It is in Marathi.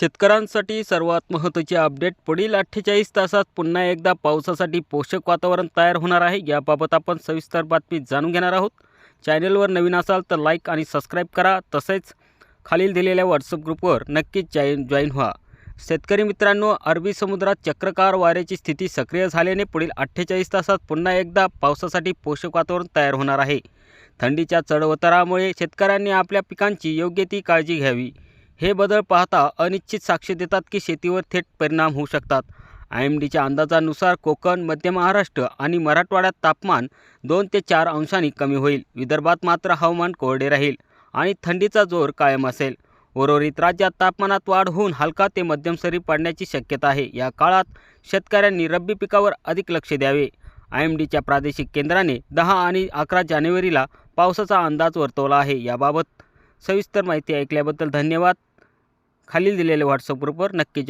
शेतकऱ्यांसाठी सर्वात महत्त्वाचे अपडेट पुढील अठ्ठेचाळीस तासात पुन्हा एकदा पावसासाठी पोषक वातावरण तयार होणार आहे. याबाबत आपण सविस्तर बातमी जाणून घेणार आहोत. चॅनलवर नवीन असाल तर लाईक आणि सबस्क्राईब करा. तसेच खालील दिलेल्या व्हॉट्सअप ग्रुपवर नक्कीच जॉईन जॉईन व्हा. शेतकरी मित्रांनो अरबी समुद्रात चक्रकार वाऱ्याची स्थिती सक्रिय झाल्याने पुढील अठ्ठेचाळीस तासात पुन्हा एकदा पावसासाठी पोषक वातावरण तयार होणार आहे. थंडीच्या चढउतारामुळे शेतकऱ्यांनी आपल्या पिकांची योग्य ती काळजी घ्यावी. हे बदल पाहता अनिश्चित साक्ष देतात की शेतीवर थेट परिणाम होऊ शकतात. आय एम डीच्या अंदाजानुसार कोकण मध्य महाराष्ट्र आणि मराठवाड्यात तापमान दोन ते चार अंशांनी कमी होईल. विदर्भात मात्र हवामान कोरडे राहील आणि थंडीचा जोर कायम असेल. उर्वरित राज्यात तापमानात वाढ होऊन हलका ते मध्यम सरी पडण्याची शक्यता आहे. या काळात शेतकऱ्यांनी रब्बी पिकावर अधिक लक्ष द्यावे. आय एम डीच्या प्रादेशिक केंद्राने दहा आणि अकरा जानेवारीला पावसाचा अंदाज वर्तवला आहे. याबाबत सविस्तर माहिती ऐकल्याबद्दल धन्यवाद. खालील दिलेल्या व्हॉट्सअप ग्रुपवर नक्की